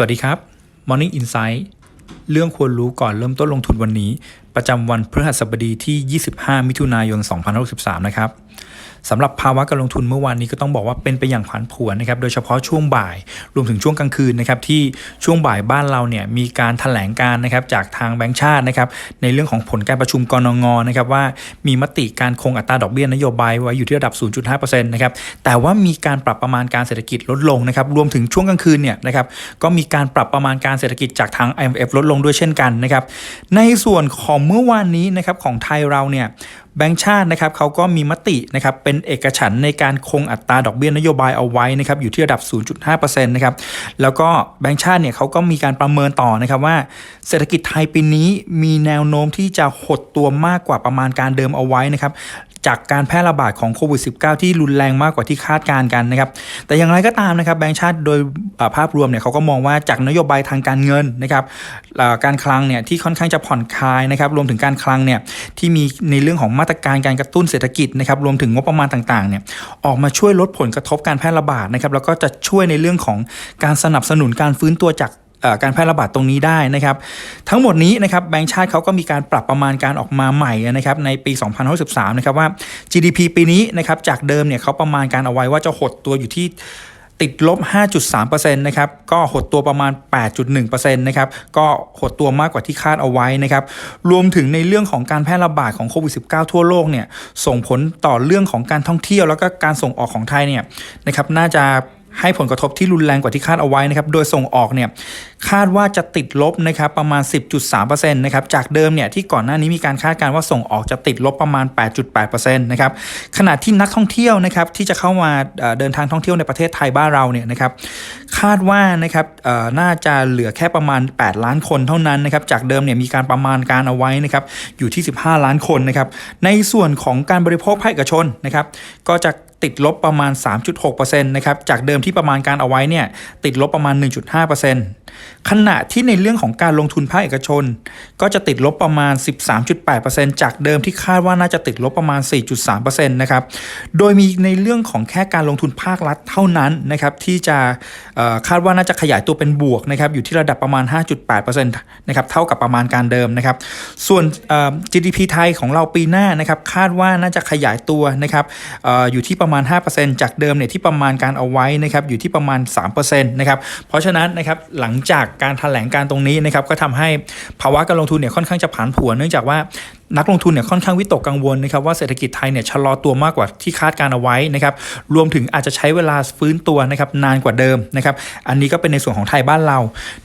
สวัสดีครับ Morning Insight เรื่องควรรู้ก่อนเริ่มต้นลงทุนวันนี้ ประจำวันพฤหัสบดีที่ 25 มิถุนายน 2063 นะครับ สำหรับภาวะการลงทุนเมื่อวานนี้ก็ต้องบอกว่าเป็นไปอย่างผันผวนนะครับโดยเฉพาะช่วงบ่าย รวมถึงช่วงกลางคืนนะครับที่ช่วงบ่ายบ้านเราเนี่ยมีการถแถลงการนะครับจากทางแบงก์ชาตินะครับในเรื่องของผลการประชุมกรงงนะครับว่ามีมติการคงอัตราดอกเบี้ยนโยบายไว้อยู่ที่ระดับ 0.5%นะครับแต่ว่ามีการปรับประมาณการเศรษฐกิจลดลงนะครับรวมถึงช่วงกลางคืนเนี่ยนะครับก็มีการปรับประมาณการเศรษฐกิจจากทาง IMF ลดลงด้วยเช่นกันนะครับในส่วนของเมื่อวานนี้นะครับของไทยเราเนี่ย แบงก์ชาตินะครับเขาก็มีมตินะครับเป็นเอกฉันในการคงอัตราดอกเบี้ยนโยบายเอาไว้นะครับอยู่ที่ระดับ 0.5%นะครับแล้วก็แบงก์ชาติเนี่ยเขาก็มีการประเมินต่อนะครับว่า เศรษฐกิจไทยปีนี้มีแนวโน้มที่จะหดตัวมากกว่าประมาณการเดิมเอาไว้นะครับ จากการแพร่ระบาดของโควิด -19 ที่รุนแรงมากกว่าที่คาดการณ์กันนะครับ แต่อย่างไรก็ตามนะครับแบงก์ชาติโดยภาพรวมเนี่ยเขาก็มองว่าจากนโยบายทางการเงินนะครับการคลังเนี่ยที่ค่อนข้างจะผ่อนคลายนะครับรวมถึงการคลังเนี่ยที่มีในเรื่องของมาตรการการกระตุ้นเศรษฐกิจนะครับรวมถึงงบประมาณต่างๆเนี่ยออกมาช่วยลดผลกระทบการแพร่ระบาดนะครับแล้วก็จะช่วยในเรื่องของการสนับสนุนการฟื้นตัวจาก การแพร่ระบาดตรงนี้ได้นะครับ ทั้งหมดนี้นะครับแบงก์ชาติเขาก็มีการปรับประมาณการออกมาใหม่นะครับในปี 2063นะครับว่า GDP ปีนี้นะครับจากเดิมเนี่ยเขาประมาณการเอาไว้ว่าจะหดตัวอยู่ที่ติดลบ 5.3%นะครับ ก็หดตัวประมาณ 8.1%นะครับ ก็หดตัวมากกว่าที่คาดเอาไว้นะครับ รวมถึงในเรื่องของการแพร่ระบาดของโควิด -19 ทั่วโลกเนี่ย ส่งผลต่อเรื่องของการท่องเที่ยวแล้วก็การส่งออกของไทยเนี่ยนะครับ น่าจะ ให้ผลกระทบที่รุนแรงกว่าที่คาดเอาไว้นะครับ โดยส่งออกเนี่ยคาดว่าจะติดลบนะครับประมาณ 10.3%นะครับ จากเดิมเนี่ยที่ก่อนหน้านี้มีการคาดการณ์ว่าส่งออกจะติดลบประมาณ 8.8%นะครับ ขณะที่นักท่องเที่ยวนะครับที่จะเข้ามาเดินทางท่องเที่ยวในประเทศไทยบ้านเราเนี่ยนะครับคาดว่านะครับน่าจะเหลือแค่ประมาณ 8 ล้านคนเท่านั้นนะครับ จากเดิมเนี่ยมีการประมาณการเอาไว้นะครับอยู่ที่ 15 ล้านคนนะครับ ในส่วนของการบริโภคภาคเอกชนนะครับก็จะ ติดลบประมาณ 3.6%นะครับจากเดิมที่ประมาณการเอาไว้เนี่ยติดลบประมาณ 1.5%ขณะที่ในเรื่องของการลงทุนภาคเอกชน ก็จะติดลบประมาณ 13.8%จากเดิมที่คาดว่าน่าจะติดลบประมาณ 4.3%นะครับโดยมีในเรื่องของแค่การลงทุนภาครัฐเท่านั้นนะครับที่จะคาดว่าน่าจะขยายตัวเป็นบวกนะครับอยู่ที่ระดับประมาณ 5.8%นะครับเท่ากับประมาณการเดิมนะครับส่วน GDP ไทยของเราปีหน้านะครับคาดว่าน่าจะขยายตัวนะครับอยู่ที่ประมาณ 5%จากเดิมเนี่ยที่ประมาณการเอาไว้นะครับอยู่ที่ประมาณ 3%นะครับเพราะฉะนั้นนะครับหลังจากการถแถลงการตรงนี้นะครับก็ทำให้ภาวะการลงทุนเนี่ยค่อนข้างจะผันผวนเนื่องจากว่า นักลงทุนเนี่ยค่อนข้างวิตกกังวลนะครับว่าเศรษฐกิจไทยเนี่ยชะลอตัวมากกว่าที่คาดการเอาไว้นะครับรวมถึงอาจจะใช้เวลาฟื้นตัวนะครับนานกว่าเดิมนะครับอันนี้ก็เป็นในส่วนของไทยบ้านเรา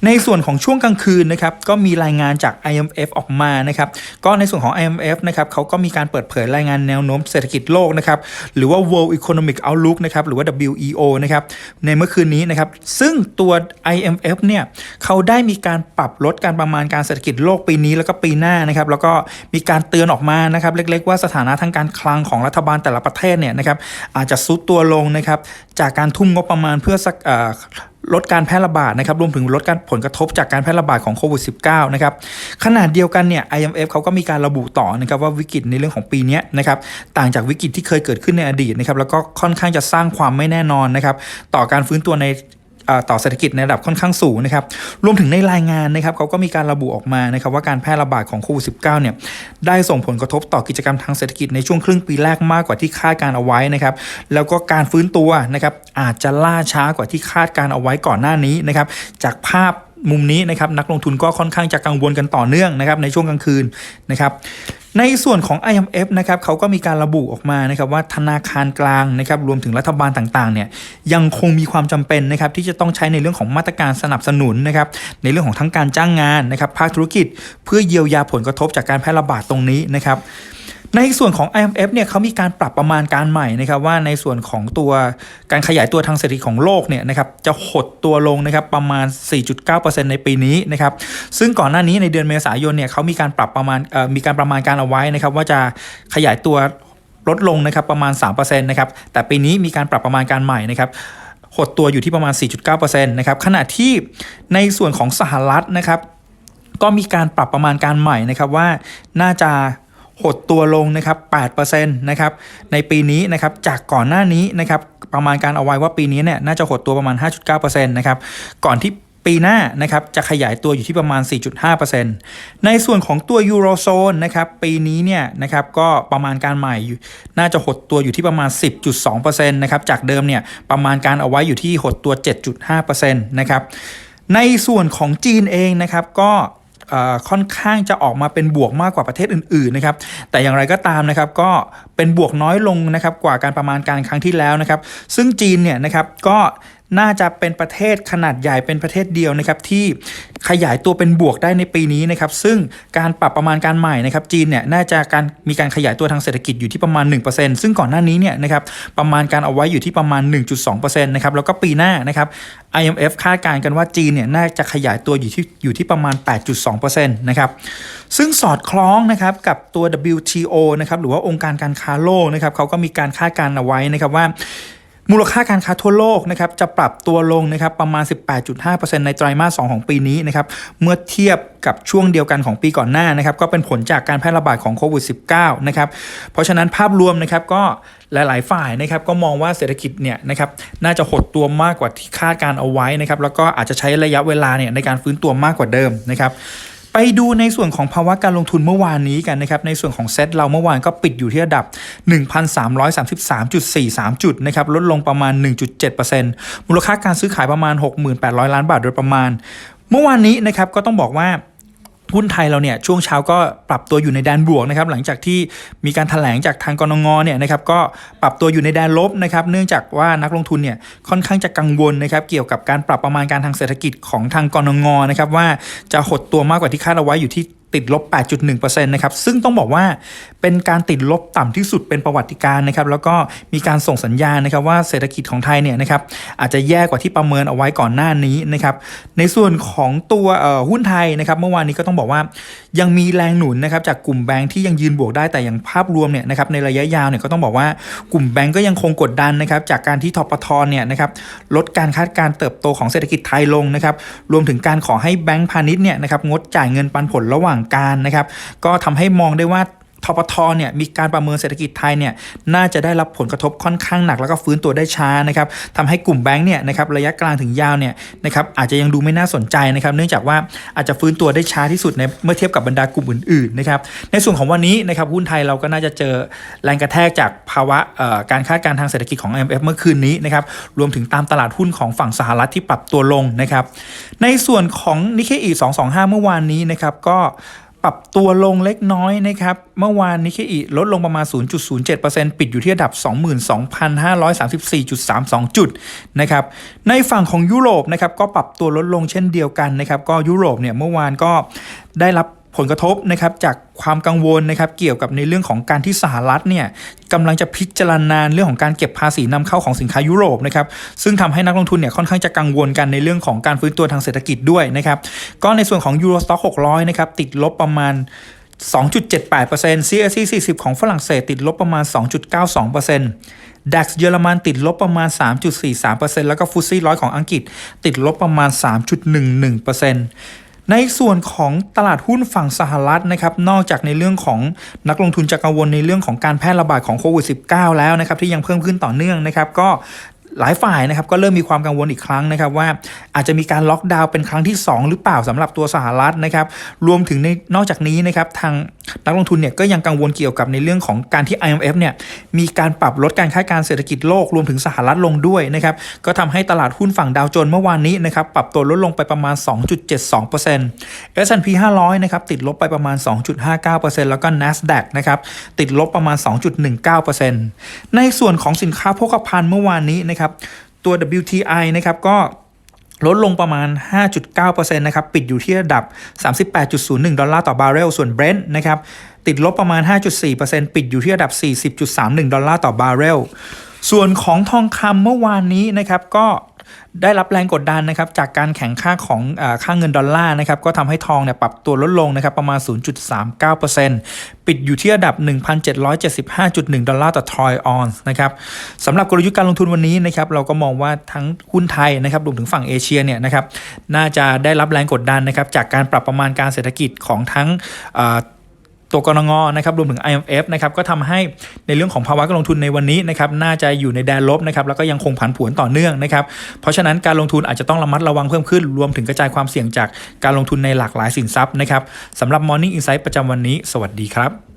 ในส่วนของช่วงกลางคืนนะครับก็มีรายงานจาก IMF ออกมานะครับก็ในส่วนของ IMF นะครับเขาก็มีการเปิดเผยรายงานแนวโน้มเศรษฐกิจโลกนะครับหรือว่า World Economic Outlook นะครับหรือว่า WEO นะครับในเมื่อคืนนี้นะครับซึ่งตัว IMF เนี่ยเขาได้มีการปรับลดการประมาณการเศรษฐกิจโลกปีนี้แล้วก็ปีหน้านะครับแล้วก็มีการการเตือนออกมานะครับเล็กๆ ว่าสถานะทางการคลังของรัฐบาลแต่ละประเทศเนี่ยนะครับอาจจะซุดตัวลงนะครับจากการทุ่มงบประมาณเพื่อสักลดการแพร่ระบาดนะครับรวมถึงลดการผลกระทบจากการแพร่ระบาดของโควิด -19 นะครับขนาดเดียวกันเนี่ย IMF เขาก็มีการระบุต่อนะครับว่าวิกฤตในเรื่องของปีนี้นะครับต่างจากวิกฤตที่เคยเกิดขึ้นในอดีตนะครับแล้วก็ค่อนข้างจะสร้างความไม่แน่นอนนะครับต่อการฟื้นตัวใน ต่อเศรษฐกิจในระดับค่อนข้างสูงนะครับรวมถึงในรายงานนะครับเขาก็มีการระบุออกมานะครับว่าการแพร่ระบาดของโควิด -19 เนี่ยได้ส่งผลกระทบต่อกิจกรรมทางเศรษฐกิจในช่วงครึ่งปีแรกมากกว่าที่คาดการเอาไว้นะครับแล้วก็การฟื้นตัวนะครับอาจจะล่าช้ากว่าที่คาดการเอาไว้ก่อนหน้านี้นะครับจากภาพมุมนี้นะครับนักลงทุนก็ค่อนข้างจะกังวลกันต่อเนื่องนะครับในช่วงกลางคืนนะครับ ในส่วนของ IMF นะครับเขาก็มีการระบุออกมานะครับว่าธนาคารกลางนะครับรวมถึงรัฐบาลต่างๆเนี่ยยังคงมีความจำเป็นนะครับที่จะต้องใช้ในเรื่องของมาตรการสนับสนุนนะครับในเรื่องของทั้งการจ้างงานนะครับภาคธุรกิจ เพื่อเยียวยาผลกระทบจากการแพร่ระบาดตรงนี้นะครับ ในส่วนของ IMF เนี่ยเขามีการปรับประมาณการใหม่นะครับว่าในส่วนของตัวการขยายตัวทางเศรษฐกิจของโลกเนี่ยนะครับจะหดตัวลงนะครับประมาณ 4.9%ในปีนี้นะครับซึ่งก่อนหน้านี้ในเดือนเมษายนเนี่ยเขามีการปรับประมาณมีการประมาณการเอาไว้นะครับว่าจะขยายตัวลดลงนะครับประมาณ3%นะครับแต่ปีนี้มีการปรับประมาณการใหม่นะครับหดตัวอยู่ที่ประมาณ 4.9%นะครับขณะที่ในส่วนของสหรัฐนะครับก็มีการปรับประมาณการใหม่นะครับว่าน่าจะ หดตัวลงนะครับ8%นะครับในปีนี้นะครับจากก่อนหน้านี้นะครับประมาณการเอาไว้ว่าปีนี้เนี่ยน่าจะหดตัวประมาณ 5.9%นะครับก่อนที่ปีหน้านะครับจะขยายตัวอยู่ที่ประมาณ 4.5%ในส่วนของตัวยูโรโซนนะครับปีนี้เนี่ยนะครับก็ประมาณการใหม่น่าจะหดตัวอยู่ที่ประมาณ 10.2%นะครับจากเดิมเนี่ยประมาณการเอาไว้อยู่ที่หดตัว 7.5%นะครับในส่วนของจีนเองนะครับก็ ค่อนข้างจะออกมาเป็นบวกมากกว่าประเทศอื่นๆนะครับแต่อย่างไรก็ตามนะครับก็เป็นบวกน้อยลงนะครับกว่าการประมาณการครั้งที่แล้วนะครับ ซึ่งจีนเนี่ยนะครับก็ น่าจะเป็นประเทศขนาดใหญ่เป็นประเทศเดียวนะครับที่ขยายตัวเป็นบวกได้ในปีนี้นะครับซึ่งการปรับประมาณการใหม่นะครับจีนเนี่ยน่าจะการมีการขยายตัวทางเศรษฐกิจอยู่ที่ประมาณ 1%ซึ่งก่อนหน้านี้เนี่ยนะครับประมาณการเอาไว้อยู่ที่ประมาณ 1.2%นะครับแล้วก็ปีหน้านะครับ IMF คาดการณ์กันว่าจีนเนี่ยน่าจะขยายตัวอยู่ที่อยู่ที่ประมาณ 8.2%นะครับซึ่งสอดคล้องนะครับกับตัว WTO นะครับหรือว่าองค์การการค้าโลกนะครับเขาก็มีการคาดการณ์เอาไว้นะครับว่า มูลค่าการค้าทั่วโลกนะครับจะปรับตัวลงนะครับประมาณ 18.5%ในไตรมาส 2 ของปีนี้นะครับเมื่อเทียบกับช่วงเดียวกันของปีก่อนหน้านะครับก็เป็นผลจากการแพร่ระบาดของโควิด -19 นะครับเพราะฉะนั้นภาพรวมนะครับก็หลาย ๆ ฝ่ายนะครับก็มองว่าเศรษฐกิจเนี่ยนะครับน่าจะหดตัวมากกว่าที่คาดการเอาไว้นะครับแล้วก็อาจจะใช้ระยะเวลาเนี่ยในการฟื้นตัวมากกว่าเดิมนะครับ ไปดูในส่วนของภาวะการลงทุนเมื่อวานนี้กันนะครับในส่วนของเซ็ตเราเมื่อวานก็ปิดอยู่ที่ระดับ 1,333.43 จุดนะครับลดลงประมาณ 1.7%มูลค่าการซื้อขายประมาณ 6,800 ล้านบาทโดยประมาณ เมื่อวานนี้นะครับก็ต้องบอกว่า หุ้นไทยเราเนี่ยช่วงเช้าก็ปรับตัวอยู่ในแดนบวกนะครับหลังจากที่มีการถแถลงจากทางกรงงเนี่ยนะครับก็ปรับตัวอยู่ในแดนลบนะครับเนื่องจากว่านักลงทุนเนี่ยค่อนข้างจะกังวลนะครับเกี่ยวกับการปรับประมาณการทางเศรษฐกิจของทางกรงงนะครับว่าจะหดตัวมากกว่าที่คาดเอาไว้อยู่ที่ ติดลบ 8.1%นะครับซึ่งต้องบอกว่าเป็นการติดลบต่ำที่สุดเป็นประวัติการนะครับแล้วก็มีการส่งสัญญาณนะครับว่าเศรษฐกิจของไทยเนี่ยนะครับอาจจะแย่กว่าที่ประเมินเอาไว้ก่อนหน้านี้นะครับในส่วนของตัวหุ้นไทยนะครับเมื่อวานนี้ก็ต้องบอกว่ายังมีแรงหนุนนะครับจากกลุ่มแบงค์ที่ยังยืนบวกได้แต่อย่างภาพรวมเนี่ยนะครับในระยะยาวเนี่ยก็ต้องบอกว่ากลุ่มแบงค์ก็ยังคงกดดันนะครับจากการที่ทปทเนี่ยนะครับลดการคาดการเติบโตของเศรษฐกิจไทยลงนะครับรวมถึงการขอให้แบงค์พาณิชย์เนี่ยนะครับงดจ่ายเงินปันผลระหว่างการนะครับ ก็ทำให้มองได้ว่า ทปทเนี่ยมีการประเมินเศรษฐกิจไทยเนี่ยน่าจะได้รับผลกระทบค่อนข้างหนักแล้วก็ฟื้นตัวได้ช้านะครับทำให้กลุ่มแบงค์เนี่ยนะครับระยะกลางถึงยาวเนี่ยนะครับอาจจะยังดูไม่น่าสนใจนะครับเนื่องจากว่าอาจจะฟื้นตัวได้ช้าที่สุดในเมื่อเทียบกับบรรดากลุ่มอื่นๆนะครับในส่วนของวันนี้นะครับหุ้นไทยเราก็น่าจะเจอแรงกระแทกจากภาวะการคาดการณ์ทางเศรษฐกิจของ IMF เมื่อคืนนี้นะครับรวมถึงตามตลาดหุ้นของฝั่งสหรัฐที่ปรับตัวลงนะครับในส่วนของนิเคอี225 เมื่อวานนี้นะครับก็ ปรับตัวลงเล็กน้อยนะครับ เมื่อวานนิเคอิลดลงประมาณ 0.07%ปิดอยู่ที่ระดับ 22,534.32 จุดนะครับ ในฝั่งของยุโรปนะครับก็ปรับตัวลดลงเช่นเดียวกันนะครับ ก็ยุโรปเนี่ยเมื่อวานก็ได้รับ ผลกระทบนะครับจากความกังวลนะครับเกี่ยวกับในเรื่องของการที่สหรัฐเนี่ยกำลังจะพิจารณาเรื่องของการเก็บภาษีนำเข้าของสินค้ายุโรปนะครับซึ่งทำให้นักลงทุนเนี่ยค่อนข้างจะกังวลกันในเรื่องของการฟื้นตัวทางเศรษฐกิจด้วยนะครับก็ในส่วนของ Euro Stock 600นะครับติดลบประมาณ2.78% CAC 40 ของฝรั่งเศสติดลบประมาณ 2.92% DAX เยอรมันติดลบประมาณ 3.43%แล้วก็ฟุตซี่ร้อยของอังกฤษติดลบประมาณ 3.11% ในส่วนของตลาดหุ้นฝั่งสหรัฐนะครับนอกจากในเรื่องของนักลงทุนจะกังวลในเรื่องของการแพร่ระบาดของโควิด -19 แล้วนะครับที่ยังเพิ่มขึ้นต่อเนื่องนะครับก็ หลายฝ่ายนะครับก็เริ่มมีความกังวลอีกครั้งนะครับว่าอาจจะมีการล็อกดาวน์เป็นครั้งที่ 2 หรือเปล่าสำหรับตัวสหรัฐนะครับรวมถึงในนอกจากนี้นะครับทางนักลงทุนเนี่ยก็ยังกังวลเกี่ยวกับในเรื่องของการที่ IMF เนี่ยมีการปรับลดการคาดการณ์เศรษฐกิจโลกรวมถึงสหรัฐลงด้วยนะครับก็ทำให้ตลาดหุ้นฝั่งดาวโจนส์เมื่อวานนี้นะครับปรับตัวลดลงไปประมาณ 2.72% S&P 500นะครับติดลบไปประมาณ 2.59%แล้วก็ NASDAQ นะครับติดลบประมาณ 2.19%ในส่วนของสินค้าโภคภัณฑ์เมื่อวานนี้นะครับตัว WTI นะครับก็ลดลงประมาณ 5.9%นะครับ ปิดอยู่ที่ระดับ 38.01 ดอลลาร์ต่อบาร์เรล ส่วนเบรนท์นะครับ ติดลบประมาณ 5.4%ปิดอยู่ที่ระดับ 40.31 ดอลลาร์ต่อบาร์เรล ส่วนของทองคำเมื่อวานนี้นะครับก็ ได้รับแรงกดดันนะครับจากการแข่งค่าของอาค่าเงินดอลลาร์นะครับก็ทำให้ทองเนี่ยปรับตัวลดลงนะครับประมาณ 0.39%ปิดอยู่ที่ระดับ 1,775.1 ดอลลาร์ต่อทรอยออนซ์นะครับสำหรับกลยุทธ์การลงทุนวันนี้นะครับเราก็มองว่าทั้งหุ้นไทยนะครับรวมถึงฝั่งเอเชียเนี่ยนะครับน่าจะได้รับแรงกดดันนะครับจากการปรับประมาณการเศรษฐกิจของทั้ง ตัวกรงงนะครับรวมถึง IMF นะครับก็ทำให้ในเรื่องของภาวะการลงทุนในวันนี้นะครับน่าจะอยู่ในแดนลบนะครับแล้วก็ยังคงผันผวนต่อเนื่องนะครับเพราะฉะนั้นการลงทุนอาจจะต้องระมัดระวังเพิ่มขึ้น รวมถึงกระจายความเสี่ยงจากการลงทุนในหลากหลายสินทรัพย์นะครับสำหรับ Morning Insight ประจำวันนี้ สวัสดีครับ